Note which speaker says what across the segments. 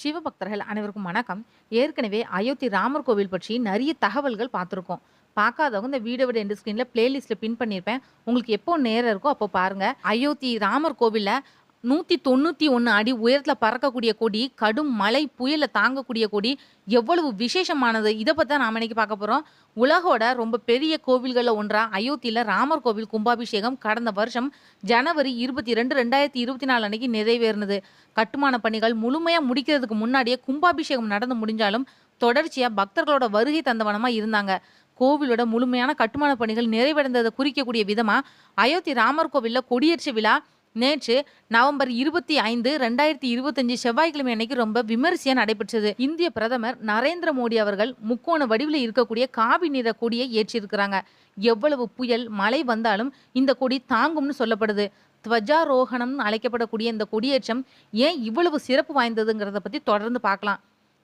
Speaker 1: சிவபக்தர்கள் அனைவருக்கும் வணக்கம். ஏற்கனவே அயோத்தி ராமர் கோவில் பற்றி நிறைய தகவல்கள் பார்த்துருக்கோம். பார்க்காதவங்க இந்த வீடியோவோட எண்டு ஸ்க்ரீனில் பிளேலிஸ்ட்டில் பின் பண்ணியிருப்பேன் உங்களுக்கு எப்போ நேரம் இருக்கோ அப்போ பாருங்கள் அயோத்தி ராமர் கோவிலில் நூற்றி தொண்ணூற்றி ஒன்று அடி உயரத்தில் பறக்கக்கூடிய கொடி கடும் மழை புயலை தாங்கக்கூடிய கொடி எவ்வளவு விசேஷமானது? இதை பற்றி தான் நாம் இன்னைக்கு பார்க்க போகிறோம் உலகோட ரொம்ப பெரிய கோவில்களில் ஒன்றா அயோத்தியில் ராமர் கோவில் கும்பாபிஷேகம் கடந்த வருஷம் ஜனவரி இருபத்தி ரெண்டு ரெண்டாயிரத்தி இருபத்தி நாலு அன்னைக்கு நிறைவேறினது. கட்டுமான பணிகள் முழுமையாக முடிக்கிறதுக்கு முன்னாடியே கும்பாபிஷேகம் நடந்து முடிஞ்சாலும் தொடர்ச்சியாக பக்தர்களோட வருகை தந்தவனமாக இருந்தாங்க. கோவிலோட முழுமையான கட்டுமான பணிகள் நிறைவடைந்ததை குறிக்கக்கூடிய விதமாக அயோத்தி ராமர் கோவிலில் கொடியேற்ற விழா நேற்று நவம்பர் இருபத்தி ஐந்து ரெண்டாயிரத்தி இருபத்தஞ்சு செவ்வாய்க்கிழமை அன்னைக்கு ரொம்ப விமரிசையா நடைபெற்றது. இந்திய பிரதமர் நரேந்திர மோடி அவர்கள் முக்கோண வடிவில் இருக்கக்கூடிய காவி நிற கொடியை ஏற்றிருக்கிறாங்க எவ்வளவு புயல் மழை வந்தாலும் இந்த கொடி தாங்கும்னு சொல்லப்படுது. துவஜாரோகணம்னு அழைக்கப்படக்கூடிய இந்த கொடியேற்றம் ஏன் இவ்வளவு சிறப்பு வாய்ந்ததுங்கிறத பற்றி தொடர்ந்து பார்க்கலாம்.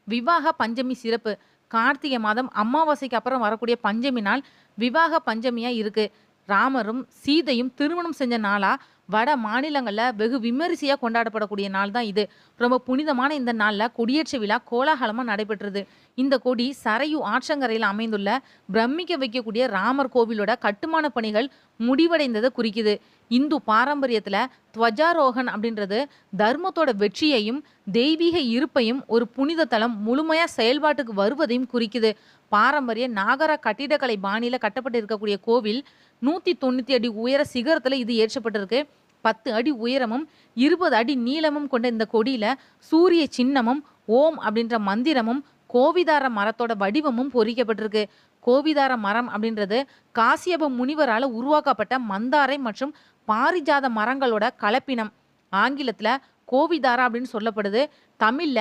Speaker 1: விவாக பஞ்சமி சிறப்பு. கார்த்திகை மாதம் அமாவாசைக்கு அப்புறம் வரக்கூடிய பஞ்சமி நாள் விவாக பஞ்சமியாக இருக்குது ராமரும் சீதையும் திருமணம் செஞ்ச நாளாக வட மாநிலங்களில் வெகு விமரிசையாக கொண்டாடப்படக்கூடிய நாள் தான் இது. ரொம்ப புனிதமான இந்த நாளில் கொடியேற்ற விழா கோலாகலமாக நடைபெற்றது. இந்த கொடி சரையு ஆற்றங்கரையில் அமைந்துள்ள பிரமிக்க வைக்கக்கூடிய ராமர் கோவிலோட கட்டுமான பணிகள் முடிவடைந்ததை குறிக்குது. இந்து பாரம்பரியத்தில் துவஜாரோகன் அப்படின்றது தர்மத்தோட வெற்றியையும் தெய்வீக இருப்பையும் ஒரு புனித தலம் முழுமையாக செயல்பாட்டுக்கு வருவதையும் குறிக்குது. பாரம்பரிய நாகர கட்டிடக்கலை பாணியில் கட்டப்பட்டு இருக்கக்கூடிய கோவில் நூற்றி தொண்ணூற்றி அடி உயர சிகரத்தில் இது ஏற்றப்பட்டிருக்கு. பத்து அடி உயரமும் இருபது அடி நீளமும் கொண்ட இந்த கொடியில சூரிய சின்னமும் ஓம் அப்படின்ற மந்திரமும் கோவிதார மரத்தோட வடிவமும் பொறிக்கப்பட்டிருக்கு. கோவிதார மரம் அப்படின்றது காசியப முனிவரால் உருவாக்கப்பட்ட மந்தாரை மற்றும் பாரிஜாத மரங்களோட கலப்பினம். ஆங்கிலத்துல கோவிதாரா அப்படின்னு சொல்லப்படுது. தமிழ்ல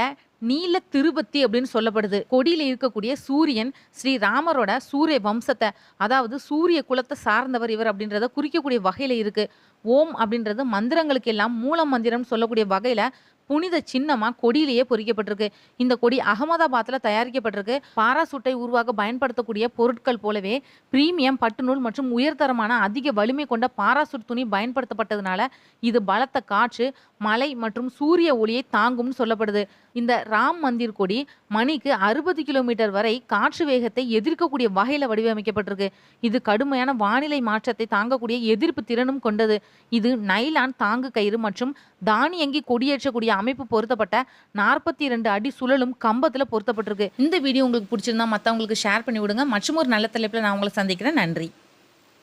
Speaker 1: நீல திருபத்தி அப்படின்னு சொல்லப்படுது. கொடியில இருக்கக்கூடிய சூரியன் ஸ்ரீ ராமரோட சூரிய வம்சத்தை அதாவது சூரிய குலத்தை சார்ந்தவர் இவர் அப்படின்றத குறிக்கக்கூடிய வகையில இருக்கு. ஓம் அப்படின்றது மந்திரங்களுக்கு எல்லாம் மூல மந்திரம் சொல்லக்கூடிய வகையில புனித சின்னமா கொடியிலேயே பொறிக்கப்பட்டிருக்கு. இந்த கொடி அகமதாபாத்தில் தயாரிக்கப்பட்டிருக்கு. பாராசூட்டை உருவாக்க பயன்படுத்தக்கூடிய பொருட்கள் போலவே பிரீமியம் பட்டுநூல் மற்றும் உயர்தரமான அதிக வலிமை கொண்ட பாராசூட் துணி பயன்படுத்தப்பட்டதுனால இது பலத்த காற்று மலை மற்றும் சூரிய ஒளியை தாங்கும்னு சொல்லப்படுது. இந்த ராம் மந்திர் கொடி மணிக்கு அறுபது கிலோமீட்டர் வரை காற்று வேகத்தை எதிர்க்கக்கூடிய வகையில் வடிவமைக்கப்பட்டிருக்கு. இது கடுமையான வானிலை மாற்றத்தை தாங்கக்கூடிய எதிர்ப்பு திறனும் கொண்டது. இது நைலான் தாங்கு கயிறு மற்றும் தானியங்கி கொடியேற்றக்கூடிய அமைப்பு பொருத்தப்பட்ட நாற்பத்தி இரண்டு அடி சுழலும் கம்பத்தில் பொருத்தப்பட்டிருக்கு. இந்த வீடியோ உங்களுக்கு பிடிச்சிருந்தா மற்றவங்களுக்கு ஷேர் பண்ணி விடுங்க. மற்றும் ஒரு நல்ல தலைப்பில் நான் உங்களை சந்திக்கிறேன். நன்றி.